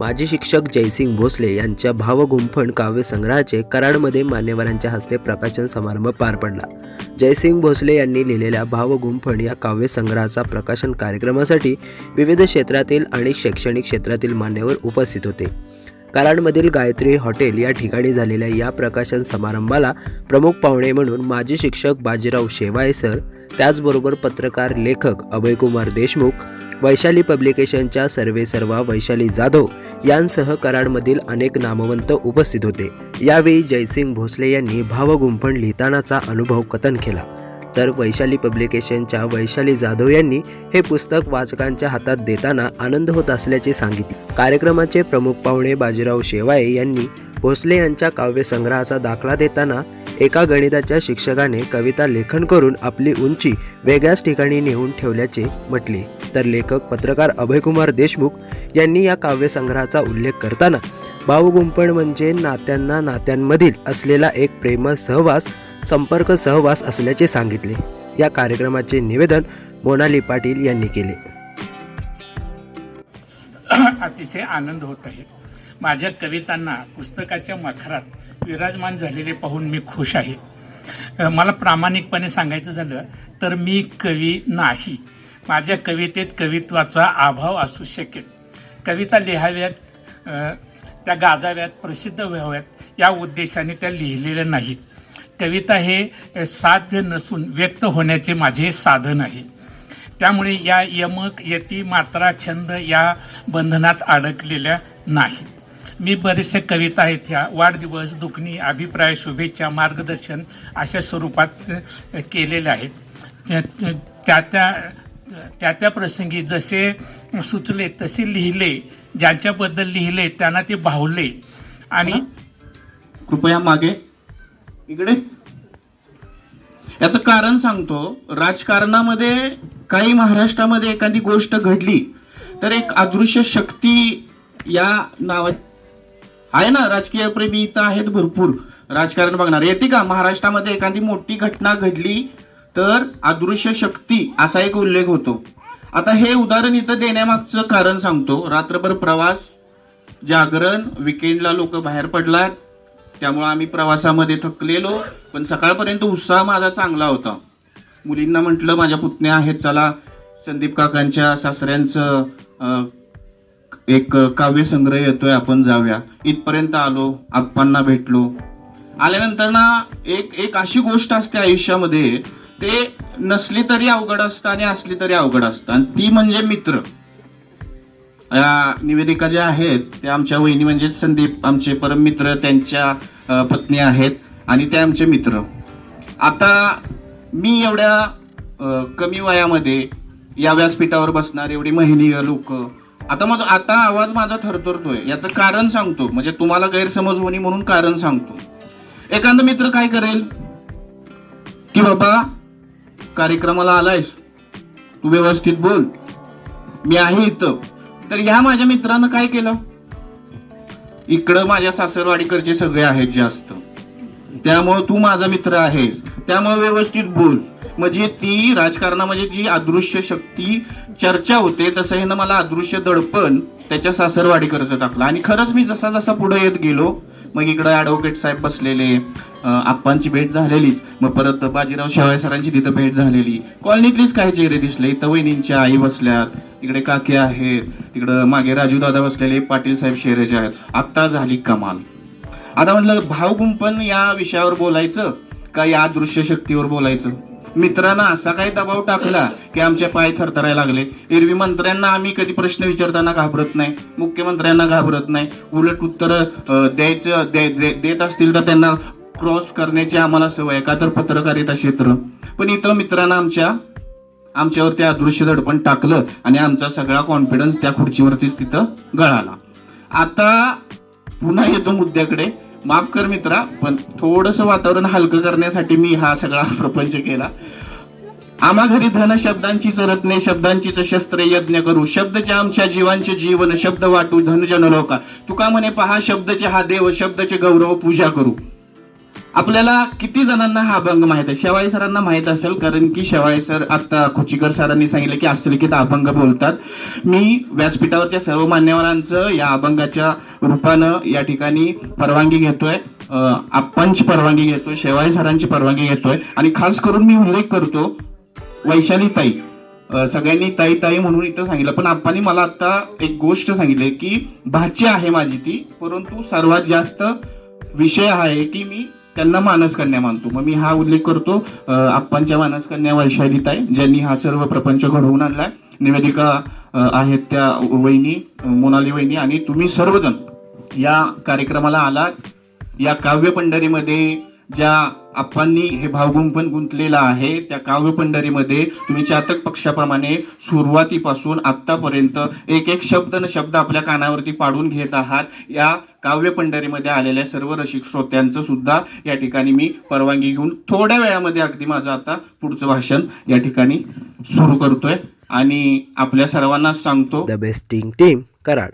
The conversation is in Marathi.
माजी शिक्षक जयसिंग भोसले यांच्या भावगुंफण काव्यसंग्रहाचे कराडमध्ये मान्यवरांच्या हस्ते प्रकाशन समारंभ पार पडला. जयसिंग भोसले यांनी लिहिलेल्या भावगुंफण या काव्यसंग्रहाचा प्रकाशन कार्यक्रमासाठी विविध क्षेत्रातील आणि शैक्षणिक क्षेत्रातील मान्यवर उपस्थित होते. कराडमधील गायत्री हॉटेल या ठिकाणी झालेल्या या प्रकाशन समारंभाला प्रमुख पाहुणे म्हणून माजी शिक्षक बाजीराव शेवाळे सर त्याचबरोबर पत्रकार लेखक अभयकुमार देशमुख वैशाली पब्लिकेशनच्या सर्वे सर्वा वैशाली जाधव यांसह कराडमधील अनेक नामवंत उपस्थित होते. यावेळी जयसिंग भोसले यांनी भावगुंफण लिहितानाचा अनुभव कथन केला. तर वैशाली पब्लिकेशनच्या वैशाली जाधव यांनी हे पुस्तक वाचकांच्या हातात देताना आनंद होत असल्याचे सांगितले. कार्यक्रमाचे प्रमुख पाहुणे बाजीराव शेवाळे यांनी भोसले यांच्या काव्यसंग्रहाचा दाखला देताना एका गणिताच्या शिक्षकाने कविता लेखन करून आपली उंची वेगळ्याच ठिकाणी नेऊन ठेवल्याचे म्हटले. तर लेखक पत्रकार अभयकुमार देशमुख यांनी या काव्यसंग्रहाचा उल्लेख करताना भावगुंफण म्हणजे नात्यांना नात्यांमधील असलेला एक प्रेम सहवास संपर्क सहवास असल्याचे सांगितले. या कार्यक्रमाचे निवेदन मोनाली पाटील यांनी केले. अतिशय आनंद होत आहे. माझ्या कवितांना पुस्तकाच्या मखरात विराजमान झालेले पाहून मी खुश आहे. मला प्रामाणिकपणे सांगायचं झालं तर मी कवी नाही. माझ्या कवितेत कवित्वाचा अभाव असू शकेल. कविता लिहाव्यात त्या गाजाव्यात प्रसिद्ध व्हाव्यात या उद्देशाने त्या लिहिलेल्या नाहीत. कविता हे साध्य नसून व्यक्त होण्याचे माझे साधन आहे. त्यामुळे या यमक यती मात्रा छंद या बंधनात अडकलेल्या नाही मी बरेचशा कविता आहेत ह्या. वाढदिवस दुखणी अभिप्राय शुभेच्छा मार्गदर्शन अशा स्वरूपात केलेल्या आहेत. त्या त्या त्या त्या प्रसंगी जसे सुचले तसे लिहिले ज्यांच्याबद्दल लिहिले त्यांना ते भावले. आणि कृपया मागे. इकडे. याचं कारण सांगतो राजकारणामध्ये काही महाराष्ट्रामध्ये एखादी गोष्ट घडली तर एक अदृश्य शक्ती या नावा आहे ना राजकीय प्रेमी इथं आहेत भरपूर. राजकारण बघणार. येते का महाराष्ट्रामध्ये एखादी मोठी घटना घडली तर अदृश्य शक्ती असा एक उल्लेख होतो. आता हे उदाहरण इथं देण्यामागचं कारण सांगतो. रात्रभर प्रवास जागरण विकेंडला लोक बाहेर पडलात. त्यामुळं आम्ही प्रवासामध्ये थकलेलो पण सकाळपर्यंत उत्साह माझा चांगला होता. मुलींना म्हटलं माझ्या पुतण्या आहेत चला. संदीप काकांच्या सासऱ्यांचं एक काव्यसंग्रह येतोय आपण जाऊया. इथपर्यंत आलो आप्पांना भेटलो. आल्यानंतर ना एक एक अशी गोष्ट असते आयुष्यामध्ये ते नसली तरी अवघड असतं आणि असली तरी अवघड असतं. आणि ती म्हणजे मित्र. निवेदिका ज्या आहेत त्या आमच्या वहिनी म्हणजे संदीप आमचे परम मित्र त्यांच्या पत्नी आहेत आणि ते आमचे मित्र. आता मी एवढ्या कमी वयामध्ये या व्यासपीठावर बसणार एवढी महिनीय लोक आता मग आता आवाज माझा थरथरतोय याचं कारण सांगतो. म्हणजे तुम्हाला गैरसमज होणे म्हणून कारण सांगतो. एखादा मित्र काय करेल? की बाबा कार्यक्रमाला आलायस. तू व्यवस्थित बोल. मी आहे इथं. तर ह्या माझ्या मित्रानं काय केलं? इकडं माझ्या सासरवाडीकडचे सगळे आहेत जास्त. त्यामुळे तू माझा मित्र आहेस. त्यामुळे व्यवस्थित बोल. म्हणजे ती राजकारणामध्ये जी अदृश्य शक्ती चर्चा होते तसं हे मला अदृश्य दडपण त्याच्या सासरवाडीकडचं टाकलं. आणि खरंच मी जसा जसा पुढे येत गेलो मग इकडं ऍडव्होकेट साहेब बसलेले आप्पांची भेट झालेलीच. मग परत बाजीराव शेवाळे सरांची तिथं भेट झालेली. कॉलनीतलीच काही चेहरे दिसले. इथं वहिनींच्या आई बसल्यात. तिकडे काके आहेत तिकडं मागे राजू दादा बसलेले पाटील साहेब शेरेचे आहेत. आत्ता झाली कमाल. आता म्हटलं भावगुंपन या विषयावर बोलायचं का या दृश्य शक्तीवर बोलायचं? मित्रांना असा काही दबाव टाकला की आमचे पाय थरथरायला लागले. एरवी मंत्र्यांना आम्ही कधी प्रश्न विचारताना घाबरत नाही मुख्यमंत्र्यांना घाबरत नाही. उलट उत्तर द्यायचं दे- देत असतील तर त्यांना क्रॉस करण्याची आम्हाला सवय का तर पत्रकारिता क्षेत्र. पण इथं मित्रांना आमच्या आमच्यावरती अदृश्य दडपण टाकलं आणि आमचा सगळा कॉन्फिडन्स त्या खुर्चीवरतीच तिथं गळाला. आता पुन्हा येतो मुद्द्याकडे. माफ कर मित्रा पण थोडस वातावरण हलकं करण्यासाठी मी हा सगळा प्रपंच केला. आम्हा घरी धन शब्दांची रत्ने शब्दांचीच शस्त्रे यज्ञ करू. शब्दचे आमच्या जीवांचे जीवन शब्द वाटू धन जनलोका तुका म्हणे पहा शब्दचे हा देव शब्दचे गौरव पूजा करू. आपल्याला किती जणांना हा अभंग माहीत आहे? शेवाळे सरांना माहीत असेल कारण की शेवाळे सर आता खुचीकर सरांनी सांगितलं की हस्तलिखित अभंग बोलतात. मी व्यासपीठावरच्या सर्व मान्यवरांचं या अभंगाच्या रूपानं या ठिकाणी परवानगी घेतोय. अं, आप्पांची परवानगी घेतोय शेवाळे सरांची परवानगी घेतोय. आणि खास करून मी उल्लेख करतो वैशाली ताई. सगळ्यांनी ताई ताई म्हणून इथं सांगितलं. पण आप्पांनी मला आता एक गोष्ट सांगितली की भाची आहे माझी ती परंतु सर्वात जास्त विषय आहे की मी त्यांना मानस कन्या मानतो. मग मी हा उल्लेख करतो आप्पांच्या मानस कन्या वैशाली ताई ज्यांनी हा सर्व प्रपंच घडवून आणलाय. निवेदिका आहेत त्या वहिनी मोनाली वहिनी आणि तुम्ही सर्वजण या कार्यक्रमाला आलात. या काव्य पंढरीमध्ये ज्या आप्पांनी हे भावगुंफन गुंतलेलं आहे त्या काव्य पंढरीमध्ये तुम्ही चातक पक्षाप्रमाणे सुरुवातीपासून आतापर्यंत एक एक शब्द न शब्द आपल्या कानावरती पाडून घेत आहात. या काव्य पंढरीमध्ये आलेल्या सर्व रसिक श्रोत्यांचं सुद्धा या ठिकाणी मी परवानगी घेऊन थोड्या वेळामध्ये अगदी माझं आता पुढचं भाषण या ठिकाणी सुरू करतोय. आणि आपल्या सर्वांना सांगतो द बेस्टिंग टीम कराड.